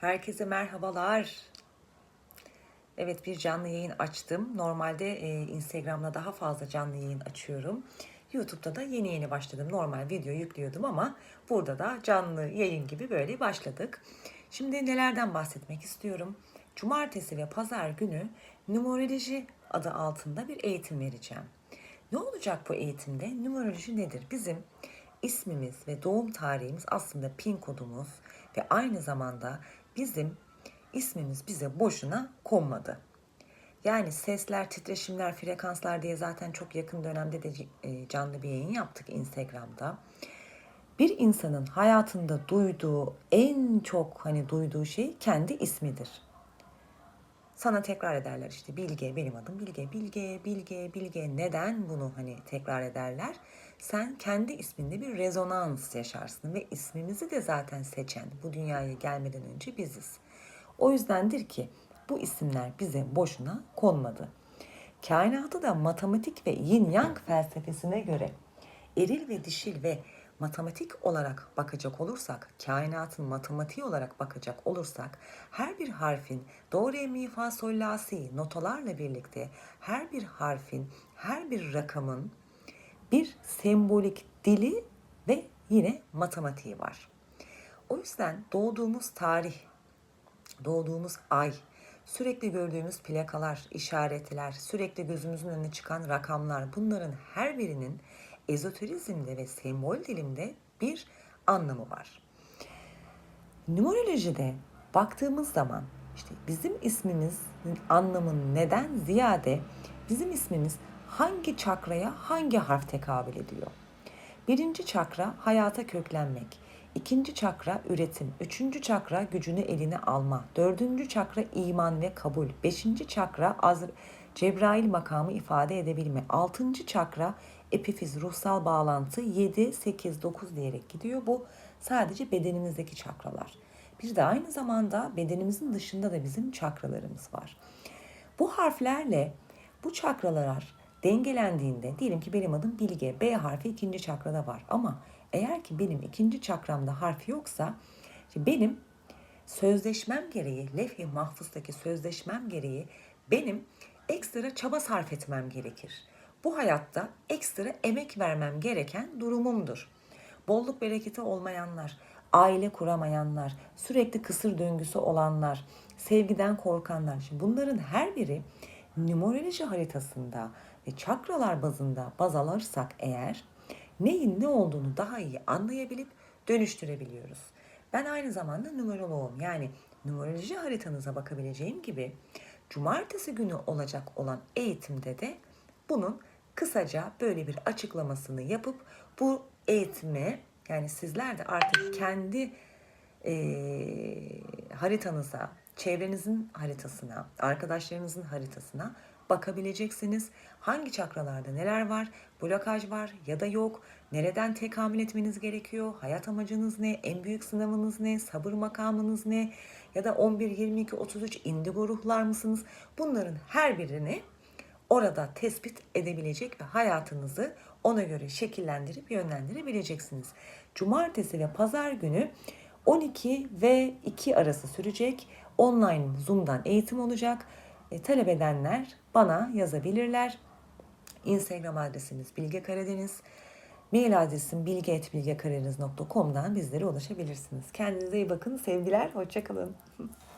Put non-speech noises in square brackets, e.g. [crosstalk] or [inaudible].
Herkese merhabalar. Evet bir canlı yayın açtım. Normalde e, Instagram'da daha fazla canlı yayın açıyorum. YouTube'da da yeni yeni başladım. Normal video yüklüyordum ama burada da canlı yayın gibi böyle başladık. Şimdi nelerden bahsetmek istiyorum? Cumartesi ve pazar günü numeroloji adı altında bir eğitim vereceğim. Ne olacak bu eğitimde? Numeroloji nedir? Bizim ismimiz ve doğum tarihimiz aslında pin kodumuz ve aynı zamanda bizim ismimiz bize boşuna konmadı. Yani sesler, titreşimler, frekanslar diye zaten çok yakın dönemde de e, canlı bir yayın yaptık Instagram'da. Bir insanın hayatında duyduğu en çok hani duyduğu şey kendi ismidir. Sana tekrar ederler işte Bilge benim adım Bilge Bilge Bilge Bilge neden bunu hani tekrar ederler? Sen kendi isminde bir rezonans yaşarsın ve ismimizi de zaten seçen bu dünyaya gelmeden önce biziz. O yüzdendir ki bu isimler bize boşuna konmadı. Kainatı da matematik ve yin yang felsefesine göre eril ve dişil ve matematik olarak bakacak olursak, kainatın matematiği olarak bakacak olursak, her bir harfin do, re, mi, fa, sol, la, si notalarla birlikte her bir harfin, her bir rakamın bir sembolik dili ve yine matematiği var. O yüzden doğduğumuz tarih, doğduğumuz ay, sürekli gördüğümüz plakalar, işaretler, sürekli gözümüzün önüne çıkan rakamlar bunların her birinin ezoterizmde ve sembol dilimde bir anlamı var. Numerolojide baktığımız zaman işte bizim ismimizin anlamı neden ziyade bizim ismimiz hangi çakraya hangi harf tekabül ediyor? Birinci çakra hayata köklenmek. İkinci çakra üretim. Üçüncü çakra gücünü eline alma. Dördüncü çakra iman ve kabul. Beşinci çakra az Cebrail makamı ifade edebilme. Altıncı çakra epifiz ruhsal bağlantı 7, 8, 9 diyerek gidiyor. Bu sadece bedenimizdeki çakralar. Bir de aynı zamanda bedenimizin dışında da bizim çakralarımız var. Bu harflerle bu çakralar dengelendiğinde diyelim ki benim adım Bilge. B harfi ikinci çakrada var ama eğer ki benim ikinci çakramda harf yoksa benim sözleşmem gereği, levh-i mahfustaki sözleşmem gereği benim ekstra çaba sarf etmem gerekir. Bu hayatta ekstra emek vermem gereken durumumdur. Bolluk bereketi olmayanlar, aile kuramayanlar, sürekli kısır döngüsü olanlar, sevgiden korkanlar. Şimdi bunların her biri numeroloji haritasında ve çakralar bazında baz alırsak eğer neyin ne olduğunu daha iyi anlayabilip dönüştürebiliyoruz. Ben aynı zamanda numeroloğum. Yani numeroloji haritanıza bakabileceğim gibi cumartesi günü olacak olan eğitimde de bunun kısaca böyle bir açıklamasını yapıp bu eğitime yani sizler de artık kendi e, haritanıza, çevrenizin haritasına, arkadaşlarınızın haritasına bakabileceksiniz. Hangi çakralarda neler var, blokaj var ya da yok, nereden tekamül etmeniz gerekiyor, hayat amacınız ne, en büyük sınavınız ne, sabır makamınız ne ya da 11, 22, 33 indigo ruhlar mısınız? Bunların her birini orada tespit edebilecek ve hayatınızı ona göre şekillendirip yönlendirebileceksiniz. Cumartesi ve pazar günü 12 ve 2 arası sürecek online Zoom'dan eğitim olacak. E, talep edenler bana yazabilirler. Instagram adresimiz Bilge Karadeniz. Mail adresim bilge.bilgekaradeniz.com'dan bizlere ulaşabilirsiniz. Kendinize iyi bakın. Sevgiler. Hoşçakalın. [laughs]